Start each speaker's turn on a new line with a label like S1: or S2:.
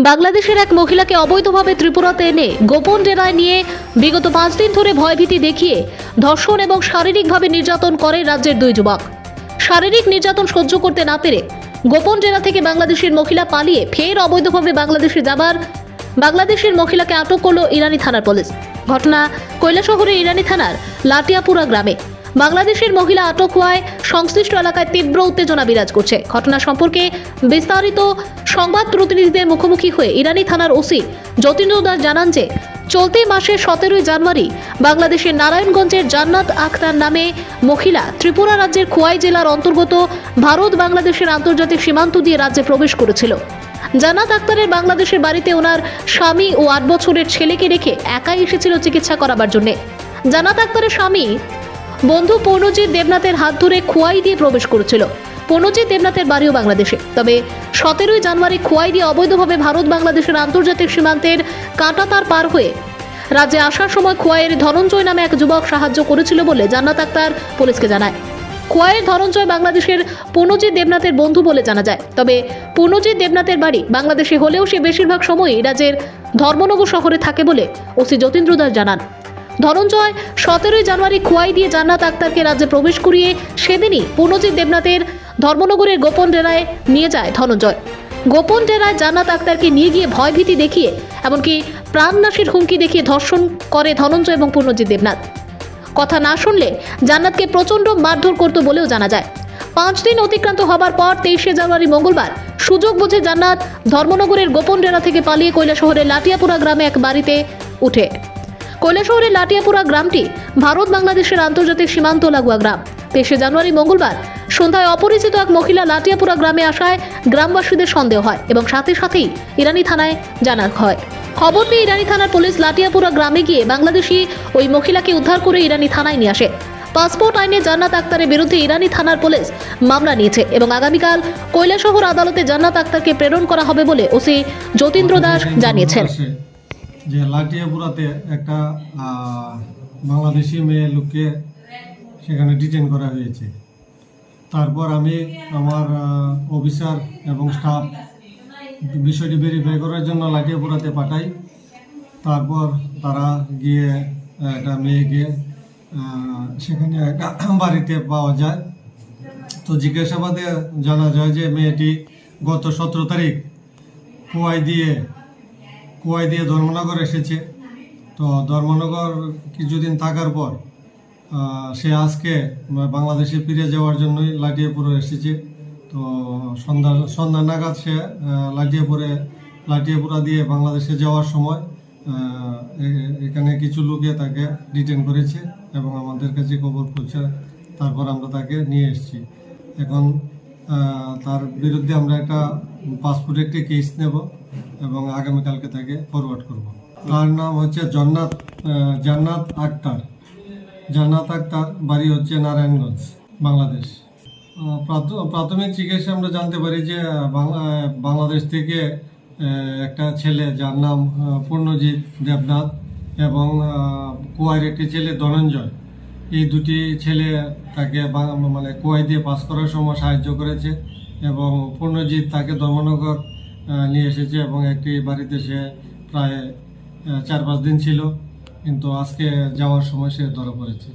S1: বাংলাদেশের এক মহিলাকে অবৈধভাবে ত্রিপুরাতে এনে গোপন ডেরায় নিয়ে বিগত পাঁচ দিন ধরে ভয়ভীতি দেখিয়ে ধর্ষণ এবং শারীরিকভাবে নির্যাতন করে রাজ্যের দুই যুবক। শারীরিক নির্যাতন সহ্য করতে না পেরে গোপন জেলা থেকে বাংলাদেশের মহিলা পালিয়ে ফের অবৈধভাবে বাংলাদেশে যাবার বাংলাদেশের মহিলাকে আটক করল ইরানি থানার পুলিশ। ঘটনা কৈলাসহরের ইরানি থানার লাটিয়াপুরা গ্রামে। বাংলাদেশের মহিলা আটক হওয়ায় সংশ্লিষ্ট এলাকায় তীব্র উত্তেজনা বিরাজ করছে। ঘটনা সম্পর্কে বিস্তারিত সংবাদ প্রতিনিধিদের মুখোমুখি হয়ে ইরানি থানার ওসি যতীন্দ্র দাস জানান যে, চলতি মাসের সতেরোই জানুয়ারি বাংলাদেশের নারায়ণগঞ্জের জান্নাত আখতার নামে মহিলা ত্রিপুরা রাজ্যের খোয়াই জেলার অন্তর্গত ভারত বাংলাদেশের আন্তর্জাতিক সীমান্ত দিয়ে রাজ্যে প্রবেশ করেছিল। জান্নাত আক্তারের বাংলাদেশের বাড়িতে ওনার স্বামী ও আট বছরের ছেলেকে রেখে একাই এসেছিল চিকিৎসা করাবার জন্য। জান্নাত আক্তারের স্বামী বন্ধু পৌনজিৎ দেবনাথের হাত ধরে খোয়াই দিয়ে প্রবেশ করেছিল। পৌনজিৎ দেবনাথের বাড়িও বাংলাদেশে। তবে সতেরোই জানুয়ারি খোয়াই দিয়ে অবৈধভাবে ভারত বাংলাদেশের আন্তর্জাতিক সীমান্তের কাঁটাতার পার হয়ে রাজ্যে আসার সময় খোয়াইয়ের ধনঞ্জয় নামে এক যুবক সাহায্য করেছিল বলে জান্নাত আক্তার পুলিশকে জানায়। খোয়াইয়ের ধনঞ্জয় বাংলাদেশের পুনজিৎ দেবনাথের বন্ধু বলে জানা যায়। তবে পুনজিৎ দেবনাথের বাড়ি বাংলাদেশে হলেও সে বেশিরভাগ সময়ই রাজ্যের ধর্মনগর শহরে থাকে বলে ওসি যতীন্দ্র দাস জানান। ধনঞ্জয় সতেরোই জানুয়ারি খোয়াই দিয়ে জান্নাত আক্তারকে রাজ্যে প্রবেশ করিয়ে সেদিনই পুনজিৎ দেবনাথের ধর্মনগরের গোপন ডেরায় নিয়ে যায় ধনঞ্জয় গোপন ডেরায় জান্নাত আক্তারকে নিয়ে গিয়ে ভয়ভীতি দেখিয়ে, এমনকি প্রাণনাশের হুমকি দেখিয়ে ধর্ষণ করে ধনঞ্জয় এবং পূর্ণজিৎ দেবনাথ। কথা না শুনলে জান্নাতকে প্রচণ্ড মারধর করত বলেও জানা যায়। পাঁচ দিন অতিক্রান্ত হবার পর তেইশে জানুয়ারি মঙ্গলবার সুযোগ বুঝে জান্নাত ধর্মনগরের গোপন ডেরা থেকে পালিয়ে কৈলাসহরের লাটিয়াপুরা গ্রামে এক বাড়িতে উঠে। কৈলাসহরের লাটিয়াপুরা গ্রামটি ভারত বাংলাদেশের আন্তর্জাতিক সীমান্ত লাগোয়া গ্রাম। তেইশে জানুয়ারি মঙ্গলবার সন্ধ্যায় অপরিচিত এক মহিলা লাটিয়াপুরা গ্রামে আসায় গ্রামবাসীদের সন্দেহ হয় এবং সাথে সাথেই ইরানি থানায় জানা হয়। খবর পেয়ে ইরানি থানার পুলিশ লাটিয়াপুরা গ্রামে গিয়ে বাংলাদেশি ওই মহিলাকে উদ্ধার করে ইরানি থানায় নিয়ে আসে। পাসপোর্ট আইনে জান্নাত আক্তারের বিরুদ্ধে ইরানি থানার পুলিশ মামলা নিয়েছে এবং আগামীকাল কৈলাসহর আদালতে জান্নাত আক্তারকে প্রেরণ করা হবে বলে ওসি যতীন্দ্র দাস জানিয়েছেন।
S2: যে লাটিয়াপুরাতে একটা বাংলাদেশি মেয়ে লোককে সেখানে ডিটেন করা হয়েছে। তারপর আমি আমার অফিসার এবং স্টাফ বিষয়টি ভেরিফাই করার জন্য লাটিয়াপুরাতে পাঠাই। তারপর তারা গিয়ে একটা মেয়েকে সেখানে একটা বাড়িতে পাওয়া যায়। তো জিজ্ঞাসাবাদে জানা যায় যে মেয়েটি গত সতেরো তারিখ কুয়াই দিয়ে কুয়াই দিয়ে ধর্মনগর এসেছে। তো ধর্মনগর কিছুদিন থাকার পর সে আজকে বাংলাদেশে ফিরে যাওয়ার জন্যই লাটিয়াপুরে এসেছে। তো সন্ধ্যা সন্ধ্যা নাগাদ সে লাটিয়াপুরে লাটিয়াপুরা দিয়ে বাংলাদেশে যাওয়ার সময় এখানে কিছু লোকে তাকে ডিটেন করেছে এবং আমাদের কাছে খবর পৌঁছে তারপর আমরা তাকে নিয়ে এসেছি। এখন তার বিরুদ্ধে আমরা একটা পাসপোর্ট একটি কেস নেব। এবং আগামীকালকে তাকে ফরওয়ার্ড করব। তার নাম হচ্ছে জন্নাত জান্নাত আক্তার। জান্নাত আক্তার বাড়ি হচ্ছে নারায়ণগঞ্জ, বাংলাদেশ। প্রাথমিক চিকিৎসা আমরা জানতে পারি যে বাংলা, বাংলাদেশ থেকে একটা ছেলে যার নাম পূর্ণজিৎ দেবনাথ এবং কুয়ার একটি ছেলে ধনঞ্জয়। এই দুটি ছেলে তাকে মানে কুয়াই দিয়ে পাস করার সময় সাহায্য করেছে এবং পূর্ণজিৎ তাকে ধর্মনগর নিয়ে এসেছে এবং একটি বাড়িতে সে প্রায় চার পাঁচ দিন ছিল। কিন্তু আজকে যাওয়ার সময় সে ধরা পড়েছে।